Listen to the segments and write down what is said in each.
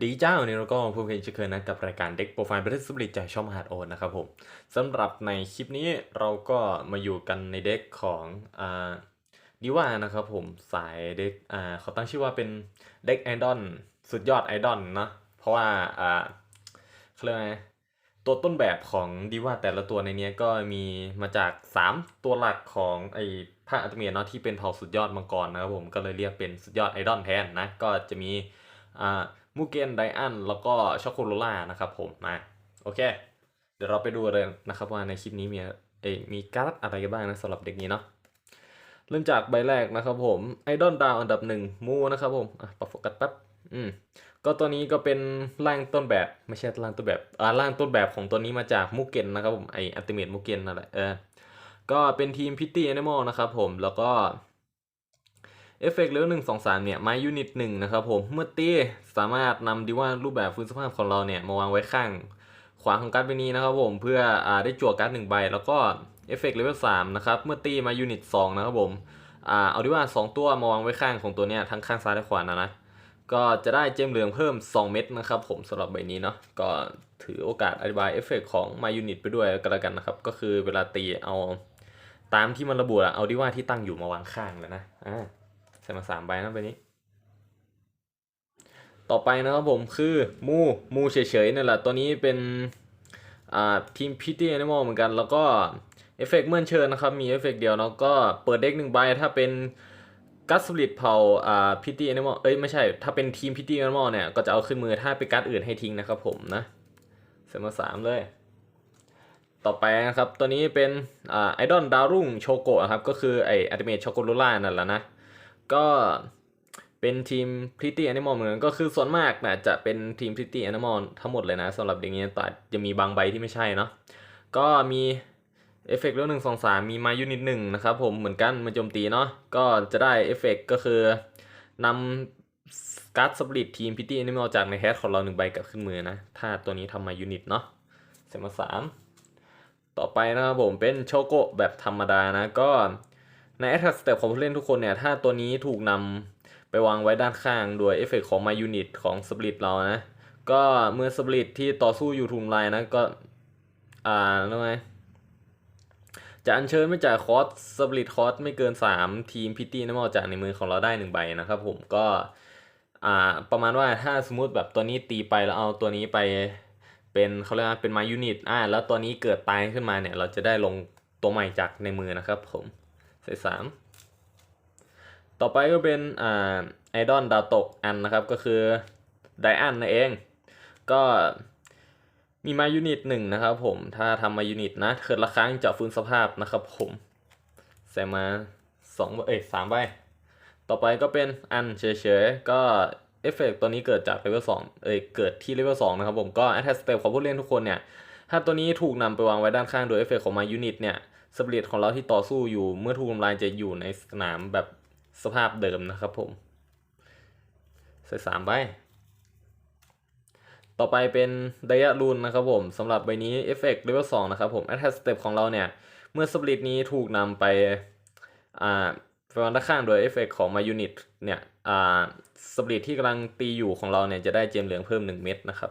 ดีจ้าวันนี้เราก็พบกันอีกเช่นเคยนะกับรายการเด็กโปรไฟล์ประเทศสุบริจากช่องมหาดโอนนะครับผมสำหรับในคลิปนี้เราก็มาอยู่กันในเด็กของอ่าดีว่านะครับผมสายเด็กอ่าเขาตั้งชื่อว่าเป็นเด็กไอดอลสุดยอดไอดอลนะเพราะว่าอ่าเขาเรียกไงตัวต้นแบบของดีว่าแต่ละตัวในนี้ก็มีมาจาก 3 ตัวหลักของไอภาคอัติเมทเนาะที่เป็นเผ่าสุดยอดมังกรนะครับผมก็เลยเรียกเป็นสุดยอดไอดอลแทนนะก็จะมีอ่า มูเกนไดอันแล้วก็ช็อกโกโลล่านะครับผมมาโอเค เดี๋ยวเราไปดูเลยนะครับว่าในคลิปนี้มีเอมีการ์ดอะไรกันบ้างนะสำหรับเด็กนี้เนาะเริ่มจากใบแรกนะครับผมไอดอลดาวอันดับหนึ่งมูนะครับผมอะปรับโฟกัสแป๊บอืมก็ตัวนี้ก็เป็นร่างต้นแบบไม่ใช่ร่างต้นแบบอ่าร่างต้นแบบของตัวนี้มาจากมูเกนนะครับผมไออัลติเมทมูเกนนั่นแหละเออก็เป็นทีมพิตตี้แอนิมอลนะครับผมแล้วก็ เอฟเฟกต์เลเวลหนึ่งสองสามเนี่ยมายูนิตหนึ่งนะครับผมเมื่อตีสามารถนำดีว่ารูปแบบฟื้นสภาพของเราเนี่ยมาวางไว้ข้างขวาของการ์ดใบนี้นะครับผมเพื่ออได้จั่วการ์ดหนึ่งใบ แล้วก็เอฟเฟกต์เลเวลสามนะครับเมื่อตีมายูนิตสองนะครับผมอ่าเอาดีว่าสองตัวมาวางไว้ข้างของตัวเนี้ยทั้งข้างซ้ายและขวานะนะก็จะได้เจมเหลืองเพิ่ม 2 เม็ดนะครับผมสำหรับใบนี้เนาะก็ถือโอกาสอธิบายเอฟเฟกต์ของมายูนิตไปด้วยก็แล้วกันนะครับ ก็คือเวลาตีเอาตามที่มันระบุอะเอาดีว่าที่ตั้งอยู่มาวางข้างแล้วนะอ่า ใส่มาสามใบนะใบนี้ ต่อไปนะครับผมคือมูมูเฉยๆนี่นแหละตัวนี้เป็นอ่าทีมพิตี้แอนิมอลเหมือนกัน แล้วก็เอฟเฟกต์เมื่อเชิญนะครับ มีเอฟเฟกต์เดียวแล้วก็เปิดเด็กหนึ่งใบถ้าเป็นกัสสลิดเผาอ่าพิตี้แอนิมอลเอ้ยไม่ใช่ ถ้าเป็นทีมพิตี้แอนิมอลเนี่ย ก็จะเอาขึ้นมือถ้าเป็นการ์ดอื่นให้ทิ้งนะครับผมนะใส่มาสามเลยต่อไปนะครับ ตัวนี้เป็นอไอดอลดาวรุ่งโชโกะครับ ก็คือไออัลติเมทช็อกโกโลล่านั่นแหละนะ ก็เป็นทีม Pretty Animal เหมือนกันก็คือส่วนมากนะจะเป็นทีม Pretty Animal ทั้งหมดเลยนะสำหรับเด็กนี้แต่จะมีบางใบที่ไม่ใช่เนาะก็มีเอฟเฟกต์เรื่องหนึ่งสองสามมีมายูนิตหนึ่งนะครับผมเหมือนกันมาโจมตีเนาะก็จะได้เอฟเฟกต์ก็คือนำการ์ดสปริตทีม Pretty Animal จากในแฮชของเราหนึ่งใบกลับขึ้นมือนะ ถ้าตัวนี้ทำมายูนิตเนาะเสร็จมาสามต่อไปนะครับผมเป็นโชโกะแบบธรรมดานะ ก็ ใน Attack Step ของผู้เล่นทุกคนเนี่ย ถ้าตัวนี้ถูกนำไปวางไว้ด้านข้างโดยเอฟเฟกของ My Unit ของ Split เรานะ ก็เมื่อ Split ที่ต่อสู้อยู่ทุมลายนะ ก็ อ่าแล้วไงจะอัญเชิญไม่จ่ากคอสสปริตคอสไม่เกิน 3 ทีมพิตตี้นะมาจากในมือของเราได้ 1 ใบนะครับผมก็อ่าประมาณว่าถ้าสมมติแบบตัวนี้ตีไปแล้วเอาตัวนี้ไปเป็นเขาเรียกว่าเป็น My Unit อ่าแล้วตัวนี้เกิดตายขึ้นมาเนี่ย เราจะได้ลงตัวใหม่จากในมือนะครับผม ใส่สามต่อไปก็เป็นอ่าไอดอลดาวตกอันนะครับก็คือไดอันนั่นเอง ก็มีมายูนิตหนึ่งนะครับผมถ้าทำมายูนิตนะเกิดละครั้งจะฟื้นสภาพนะครับผมใส่มาสองเอ้ยสามใบต่อไปก็เป็นอันเฉยๆก็เอฟเฟกตัวนี้เกิดจากเลเวลสองเอ้ยเกิดที่เลเวลสองนะครับผมก็แอ t แทสเตปของผู้เล่นทุกคนเนี่ยถ้าตัวนี้ถูกนำไปวางไว้ด้านข้างโดยเอฟเฟกของมายูนิตเนี่ย สปริตของเราที่ต่อสู้อยู่เมื่อถูกทำลายจะอยู่ในสนามแบบสภาพเดิมนะครับผม ใส่สามใบต่อไปเป็นไดอะลูนนะครับผมสำหรับใบนี้เอฟเฟกต์เลเวลสองนะครับผม Attack Step ของเราเนี่ย เมื่อสปริตนี้ถูกนำไปอ่าไปวางด้านข้างโดยเอฟเฟกของมายูนิตเนี่ยอ่าสปริตที่กำลังตีอยู่ของเราเนี่ยจะได้เจมเหลืองเพิ่ม 1 เม็ดนะครับ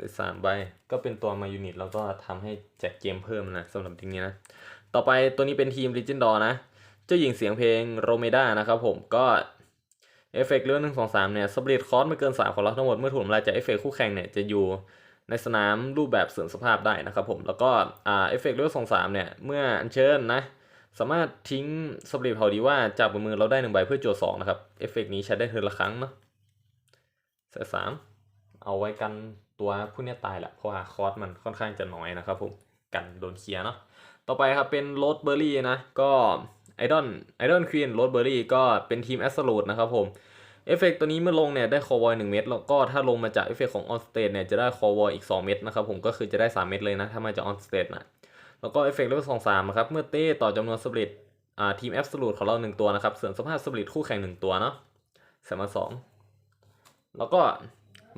ใส่สามใบก็เป็นตัวมายูนิตแล้วก็ทำให้แจกเกมเพิ่มนะสำหรับทีนี้นะ ต่อไปตัวนี้เป็นทีม l ิจินดอร์นะ เจ้าหญิงเสียงเพลงโรเมดานะครับผมก็เอฟเฟกต์เรื่องหนึ่งสองสามเนี่ยสปริตคอร์สไม่เกินสามของเราทั้งหมดเมื่อถูกทำลายจากเอฟเฟกต์คู่แข่งเนี่ยจะอยู่ในสนามรูปแบบเสื่อมสภาพได้นะครับผมแล้วก็อ่าเอฟเฟกต์เรื่องสองสามเนี่ยเมื่ออัญเชิญนะสามารถทิ้งสปริตเผาดีว่าจากบนมือเราได้หนึ่งใบเพื่อโจทย์สองนะครับเอฟเฟกต์นี้ใช้ได้เทิร์นละครั้งเนาะใส่สามเอาไว้กัน ตัวผู้นี้ตายแหละเพราะว่าคอร์สมันค่อนข้างจะน้อยนะครับผมกันโดนเคลียร์เนาะต่อไปครับเป็นโรดเบอร์รี่นะก็ไอดอนไอดอนควีนโรดเบอร์รี่ก็เป็นทีมแอสโ l ลูดนะครับผมเอฟเฟกตัวนี้เมื่อลงเนี่ยได้คอวอยหนึ่งเม็ดแล้วก็ถ้าลงมาจากเอฟเฟกของออนสเตทเนี่ยจะได้คอวอยอีก 2 เม็ดนะครับผมก็คือจะได้ 3 เม็ดเลยนะ ถ้ามาจากออนสเตทนะแล้วก็เอฟเฟกต์เลเวลสองสามครับ เมื่อเต้ต่อจำนวนสปริตอ่าทีมแอ s ส l ลูดของเราหนึ่งตัวนะครับเส่วนสภาพสปริตคู่แข่งหนึ่งตัวเนาะส่มาสองแล้วก็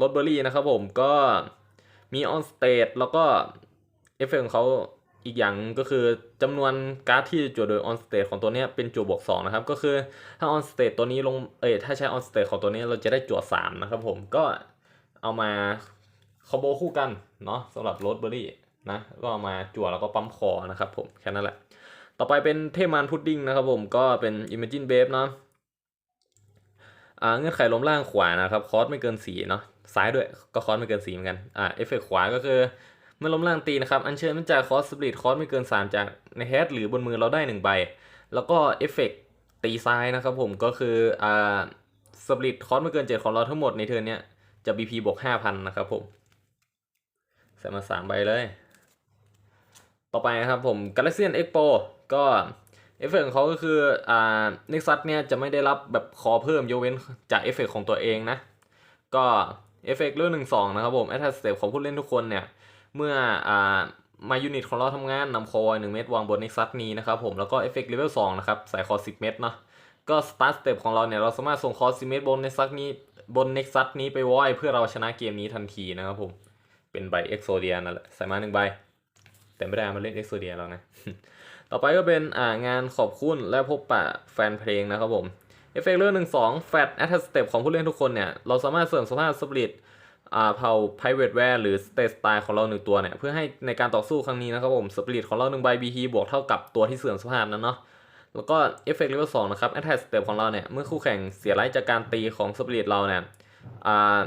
รถเบอร์รี่นะครับผมก็มีออนสเตทแล้วก็เอฟเฟกของเขาอีกอย่างก็คือจำนวนการ์ดที่จั่วโดย on state ของตัวนี้เป็นจั่วบวก2นะครับ ก็คือถ้า on state ตัวนี้ลงเอ้ยถ้าใช้ on state ของตัวนี้เราจะได้จั่ว3นะครับผมก็เอามาคอมโบคู่กันเนาะสำหรับโรสเบอรี่นะก็เอามาจั่วแล้วก็ปั๊มคอนะครับผมแค่นั้นแหละ ต่อไปเป็นเทมานพุดดิ้งนะครับผมก็เป็น Imagine Babe เนาะ เงื่อนไขล้มล่างขวานะครับคอสไม่เกินสีเนาะซ้ายด้วยก็คอสไม่เกินสีเหมือนกันอ่าเอฟเฟกขวาก็คือเมื่อล้มล่างตีนะครับอัญเชิญมันจากคอสสปริตคอสไม่เกิน 3 จากในแฮดหรือบนมือเราได้1ใบแล้วก็เอฟเฟกตีซ้ายนะครับผมก็คืออ่าสปริตคอสไม่เกิน 7 ของเราทั้งหมดในเทิร์นเนี้ยจะ BP บวก5,000นะครับผมใส่มา3ใบเลย ต่อไปนะครับผม Galaxian Expo ก็ เอฟเฟกของเขาก็คืออ่า Nexus เนี่ยจะไม่ได้รับแบบคอเพิ่มยกเว้นจากเอฟเฟกของตัวเองนะ ก็เอฟเฟกต์เรื่องหนึ่งสองนะครับผม Attack Step ของผู้เล่นทุกคนเนี่ย เมื่ออ่ามายูนิตของเราทำงานนำคอหนึ่งเม็ดวางบน Nexus นี้นะครับผมแล้วก็เอฟเฟกต์เลเวลสองนะครับใส่คอ10เม็ดเนาะก็ Start Step ของเราเนี่ยเราสามารถส่งคอ10เม็ดบน Nexus นี้บน Nexus นี้ไปวอยเพื่อเราชนะเกมนี้ทันทีนะครับผม เป็นใบ Exodia นั่นแหละใส่มาหนึ่งใบ แต่ไม่ได้เอามาเล่น Exodia แล้วนะ ต่อไปก็เป็นอ่างานขอบคุณและพบปะแฟนเพลงนะครับผมเอฟเฟกต์เรื่องหนึ่งสองแฟตแอทสเต็ปของผู้เล่นทุกคนเนี่ย เราสามารถเสริมสภาพสปริตอ่าเผ่า private wear หรือ state style ของเราหนึ่งตัวเนี่ย เพื่อให้ในการต่อสู้ครั้งนี้นะครับผมสปริตของเราหนึ่งใบ BT บวกเท่ากับตัวที่เสื่อมสภาพนั้นเนาะแล้วก็เอฟเฟกต์เลเวลสองนะครับแอทสเต็ปของเราเนี่ย เมื่อคู่แข่งเสียไลท์จากการตีของสปริตเราเนี่ยอ่า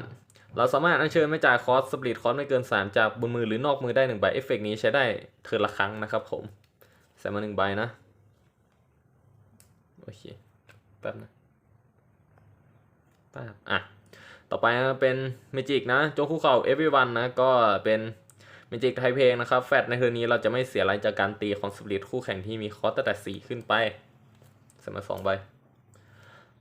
เราสามารถอัญเชิญไม่จ่ายคอสสปริตคอสไม่เกิน 3 จากบนมือหรือนอกมือได้หนึ่งใบเอฟเฟกต์นี้ใช้ได้เทิร์นละครั้งนะครับผม ส่มาหนึ่งใบนะ โอเค แป๊บนะแป๊บอะ ต่อไปนะเป็นเมจิกนะโจคู่เข่า everyone นะ ก็เป็นเมจิกไทเพลงนะครับ แฟตในเทอร์นนี้เราจะไม่เสียอะไรจากการตีของสปริตคู่แข่งที่มีคอสตั้งแต่ 4 ขึ้นไปใส่มาสองใบ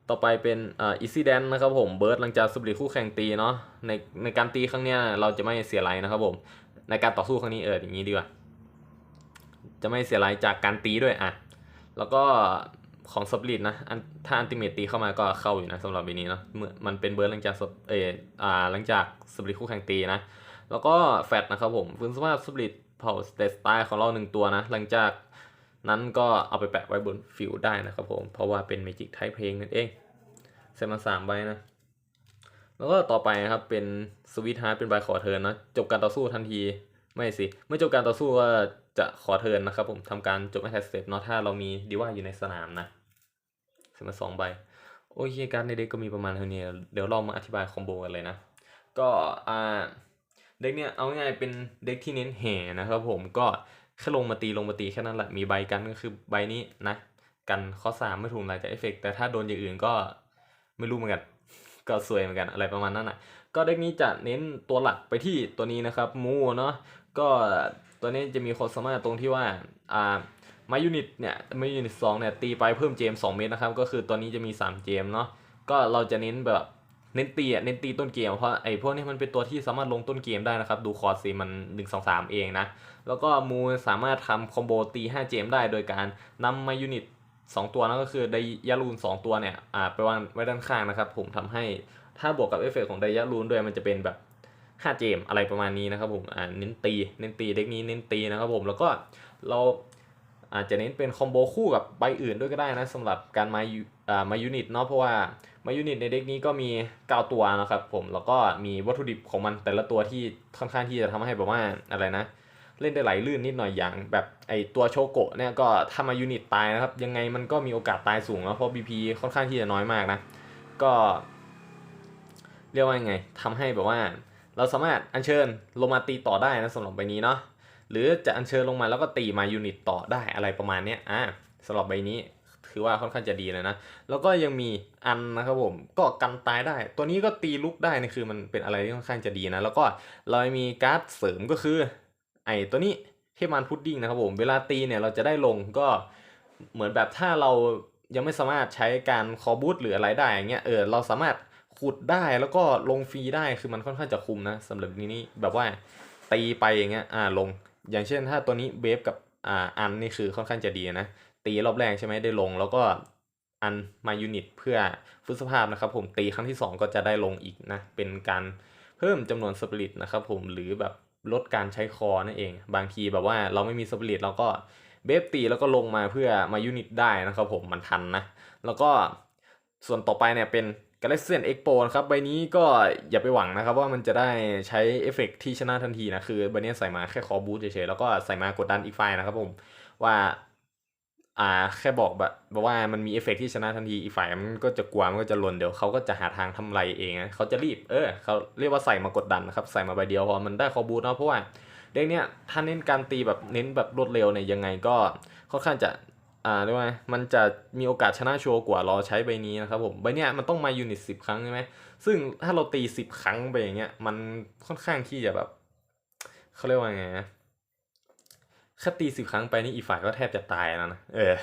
ต่อไปเป็นอ่า easy dance นะครับผมเบิร์ดหลังจากสปริตคู่แข่งตีเนาะในในการตีครั้งเนี้ยเราจะไม่เสียไรนะครับผม ในการต่อสู้ครั้งนี้เอออย่างนี้ดีกว่า จะไม่เสียไรจากการตีด้วยอะ แล้วก็ของสปริตนะถ้าอันติเมตตีเข้ามาก็เข้าอยู่นะสำหรับใบนี้เนาะเมื่อมันเป็นเบิร์ดหลังจากเอออ่าหลังจากสปริตคู่แข่งตีนะ แล้วก็แฟตนะครับผมฟื้นสภาพสปริตเผาสเตสไตล์ของเราหนึ่งตัวนะ หลังจากนั้นก็เอาไปแปะไว้บนฟิวได้นะครับผม เพราะว่าเป็นเมจิกไทเพลงนั่นเองเซมาสามใบนะ แล้วก็ต่อไปนะครับเป็นสวิตฮาร์ดเป็นใบขอเทินนะ จบการต่อสู้ทันที ไม่สิ เมื่อจบการต่อสู้ก็ จะขอเทินนะครับผมทำการจบแอทแทสเต็ปเนาะถ้าเรามีดีว่าอยู่ในสนามนะเสมาสองใบ โอเคการในเด็กก็มีประมาณเท่านี้ เดี๋ยวเรามาอธิบายคอมโบกันเลยนะ ก็อ่าเด็กเนี่ยเอาง่ายเป็นเด็กที่เน้นแห่นะครับผมก็แค่ลงมาตีลงมาตีแค่นั้นแหละมีใบกันก็คือใบนี้นะ กันข้อสามไม่ถูกอะไรจากเอฟเฟกแต่ถ้าโดนอย่างอื่นก็ไม่รู้เหมือนกัน ก็สวยเหมือนกันอะไรประมาณนั้นอะก็เด็กนี้จะเน้นตัวหลักไปที่ตัวนี้นะครับมูเนาะก็ ตัวนี้จะมีความสามารถตรงที่ว่าอ่ามายูนิตเนี่ยมายูนิตสองเนี่ยตีไปเพิ่มเจมสองเม็ดนะครับ ก็คือตัวนี้จะมีสามเจมเนาะก็เราจะเน้นแบบเน้นตีอะเน้นตีต้นเกมเพราะไอ้พวกนี้มันเป็นตัวที่สามารถลงต้นเกมได้นะครับ ดูคอร์สสิมันหนึ่งสองสามเองนะ แล้วก็มูสามารถทำคอมโบตี 5 เจมได้โดยการนำมายูนิต 2 ตัวนั่นก็คือไดยารูน 2 ตัวเนี่ยอ่าไปวางไว้ด้านข้างนะครับ ผมทำให้ถ้าบวกกับเอฟเฟกต์ของไดยารูนด้วยมันจะเป็นแบบ 5เจมอะไรประมาณนี้นะครับผมอ่าเน้นตีเน้นตีเด็กนี้เน้นตีนะครับผมแล้วก็เราอาจจะเน้นเป็นคอมโบคู่กับใบอื่นด้วยก็ได้นะสำหรับการมายูอ่ามายูนิตเนาะเพราะว่ามายูนิตในเด็กนี้ก็มี9ตัวนะครับผมแล้วก็มีวัตถุดิบของมันแต่ละตัวที่ค่อนข้างที่จะทำให้แบบว่าอะไรนะ เล่นได้ไหลลื่นนิดหน่อยอย่าง แบบไอตัวโชโกะเนี่ยก็ถ้ามายูนิตตายนะครับยังไงมันก็มีโอกาสตายสูงนะเพราะ BP ค่อนข้างที่จะน้อยมากนะ ก็ เรียกว่าไงทำให้แบบว่า เราสามารถอัญเชิญลงมาตีต่อได้นะสำหรับใบนี้เนาะหรือจะอัญเชิญลงมาแล้วก็ตีมายูนิตต่อได้อะไรประมาณนี้อ่าสำหรับใบนี้ถือว่าค่อนข้างจะดีเลยนะ แล้วก็ยังมีอันนะครับผม ก็กันตายได้ ตัวนี้ก็ตีลุกได้นี่คือมันเป็นอะไรที่ค่อนข้างจะดีนะ แล้วก็เรามีการ์ดเสริมก็คือ ไอตัวนี้เทพมานพุดดิ้งนะครับผม เวลาตีเนี่ยเราจะได้ลงก็เหมือนแบบถ้าเรายังไม่สามารถใช้การคอบูตหรืออะไรได้อย่างเงี้ย เออเราสามารถ ขุดได้แล้วก็ลงฟรีได้คือมันค่อนข้างจะคุมนะสำหรับนี้นี่แบบว่าตีไปอย่างเงี้ยอ่าลง อย่างเช่นถ้าตัวนี้เบฟกับอ่าอันนี่คือค่อนข้างจะดีนะตีรอบแรกใช่ไหมได้ลง แล้วก็อันมายูนิตเพื่อฟื้นสภาพนะครับผมตีครั้งที่สองก็จะได้ลงอีกนะเป็นการเพิ่มจำนวนสปริตนะครับผมหรือแบบลดการใช้คอนั่นเอง บางทีแบบว่าเราไม่มีสปริตเราก็เบฟตีแล้วก็ลงมาเพื่อมายูนิตได้นะครับผมมันทันนะแล้วก็ ส่วนต่อไปเนี่ยเป็น Galaxian Expo นะครับใบนี้ก็อย่าไปหวังนะครับว่ามันจะได้ใช้เอฟเฟกต์ที่ชนะทันทีนะ คือใบนี้ใส่มาแค่คอบูทเฉยๆ แล้วก็ใส่มากดดันอีกฝ่ายนะครับผมว่าอ่าแค่บอกแบบว่ามันมีเอฟเฟกต์ที่ชนะทันทีอีกฝ่ายมันก็จะกลัวมันก็จะหล่นเดี๋ยวเขาก็จะหาทางทำไรเองนะเขาจะรีบเออเขาเรียกว่าใส่มากดดันนะครับใส่มาใบเดียวพอมันได้คอบูทเนาะเพราะว่าเด็กเนี้ยถ้าเน้นการตีแบบเน้นแบบรวดเร็วเนี่ยยังไงก็ค่อนข้างจะ อ่าเรียกว่าไงมันจะมีโอกาสชนะชัวร์กว่ารอใช้ใบนี้นะครับผมใบเนี้ยมันต้องมายูนิตสิบครั้งใช่ไหมซึ่งถ้าเราตีสิบครั้งไปอย่างเงี้ยมันค่อนข้างที่จะแบบเขาเรียกว่าไงนะแค่ตีสิบครั้งไปนี่อีฝ่ายก็แทบจะตายแล้วนะเออ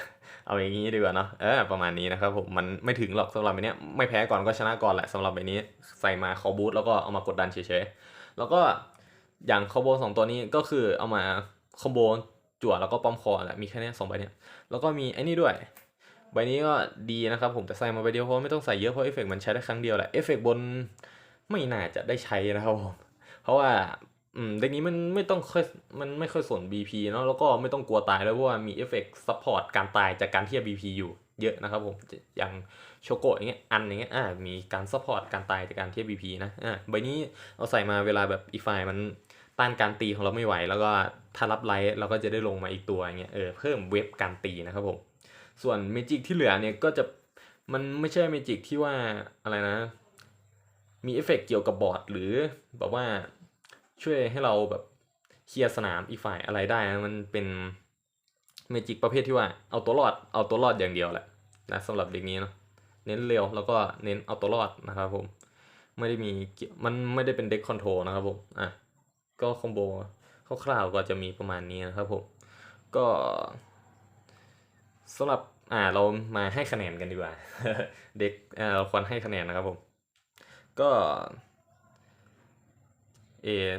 เอาอย่างนี้ดีกว่าเนาะเออประมาณนี้นะครับผมมันไม่ถึงหรอกสำหรับใบเนี้ยไม่แพ้ก่อนก็ชนะก่อนแหละสำหรับใบนี้ใส่มาคอบูทแล้วก็เอามากดดันเฉยๆแล้วก็อย่างคอโบสองตัวนี้ก็คือเอามาคอมโบ จั่วแล้วก็ป้อมคอแหละมีแค่เนี้ยสองใบเนี้ยแล้วก็มีไอ้นี่ด้วย ใบนี้ก็ดีนะครับผมแต่ใส่มาใบเดียวเพราะไม่ต้องใส่เยอะเพราะเอฟเฟกต์มันใช้ได้ครั้งเดียวแหละเอฟเฟกต์บนไม่น่าจะได้ใช้นะครับผมเพราะว่าอืมเด็กนี้มันไม่ต้องค่อยมันไม่ค่อยสน BP เนาะแล้วก็ไม่ต้องกลัวตายแล้วเพราะว่ามีเอฟเฟกต์ซัพพอร์ตการตายจากการเทียบ BP อยู่เยอะนะครับผมอย่างโชโกะอย่างเงี้ยอันอย่างเงี้ยอ่ามีการซัพพอร์ตการตายจากการเทียบ BP นะอ่าใบนี้เอาใส่มาเวลาแบบอีกฝ่ายมัน ต้านการตีของเราไม่ไหว แล้วก็ถ้ารับไลท์เราก็จะได้ลงมาอีกตัวอย่างเงี้ยเออเพิ่มเวฟการตีนะครับผมส่วนเมจิกที่เหลือเนี่ยก็จะมันไม่ใช่เมจิกที่ว่าอะไรนะ มีเอฟเฟกต์เกี่ยวกับบอร์ดหรือแบบว่าช่วยให้เราแบบเคลียร์สนามอีกฝ่ายอะไรได้นะมันเป็นเมจิกประเภทที่ว่าเอาตัวรอดเอาตัวรอดอย่างเดียวแหละนะสำหรับเด็กนี้เนาะเน้นเร็วแล้วก็เน้นเอาตัวรอดนะครับผมไม่ได้มีมันไม่ได้เป็นเด็กคอนโทรลนะครับผมอะ ก็คอมโบคร่าวๆก็จะมีประมาณนี้นะครับผม ก็สำหรับอ่าเรามาให้คะแนนกันดีกว่า เด็กอ่าเราควรให้คะแนนนะครับผม ก็เออ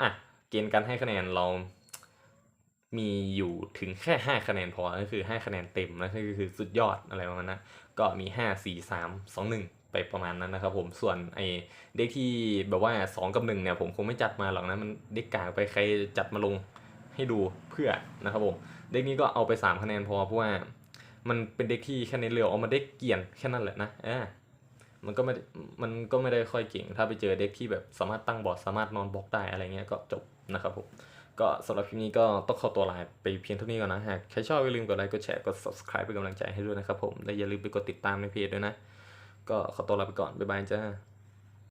อะเกณฑ์การให้คะแนนเรามีอยู่ถึงแค่ห้าคะแนนพอ ก็คือห้คะแนนเต็มนะก็คือสุดยอดอะไรประมาณนั้น ก็มีห้าสี่สามสองหนึ่ง ไปประมาณนั้นนะครับผมส่วนไอเด็กที่แบบว่าสองกับหนึ่งเนี่ย ผมคงไม่จัดมาหรอกนะ มันเด็กกากไปใครจัดมาลงให้ดูเพื่อนะครับผมเด็กนี้ก็เอาไป 3 คะแนนพอเพราะว่า มันเป็นเด็กที่แค่ในเร็วเอามาเด็กเกรียนแค่นั้นแหละนะเออมันก็ไม่มันก็ไม่ได้ค่อยเก่ง ถ้าไปเจอเด็กที่แบบสามารถตั้งบอร์ดสามารถนอนบล็อกได้อะไรเงี้ยก็จบนะครับผมก็สำหรับคลิปนี้ก็ต้องขอตัวลาไปเพียงเท่านี้ก่อนนะ หากใครชอบอย่าลืมกดไลค์ กดแชร์ กด subscribe เป็นกำลังใจให้ด้วยนะครับผม และอย่าลืมไปกดติดตามในเพจด้วยนะ ก็ขอตัวลาไปก่อน บ๊ายบายจ้า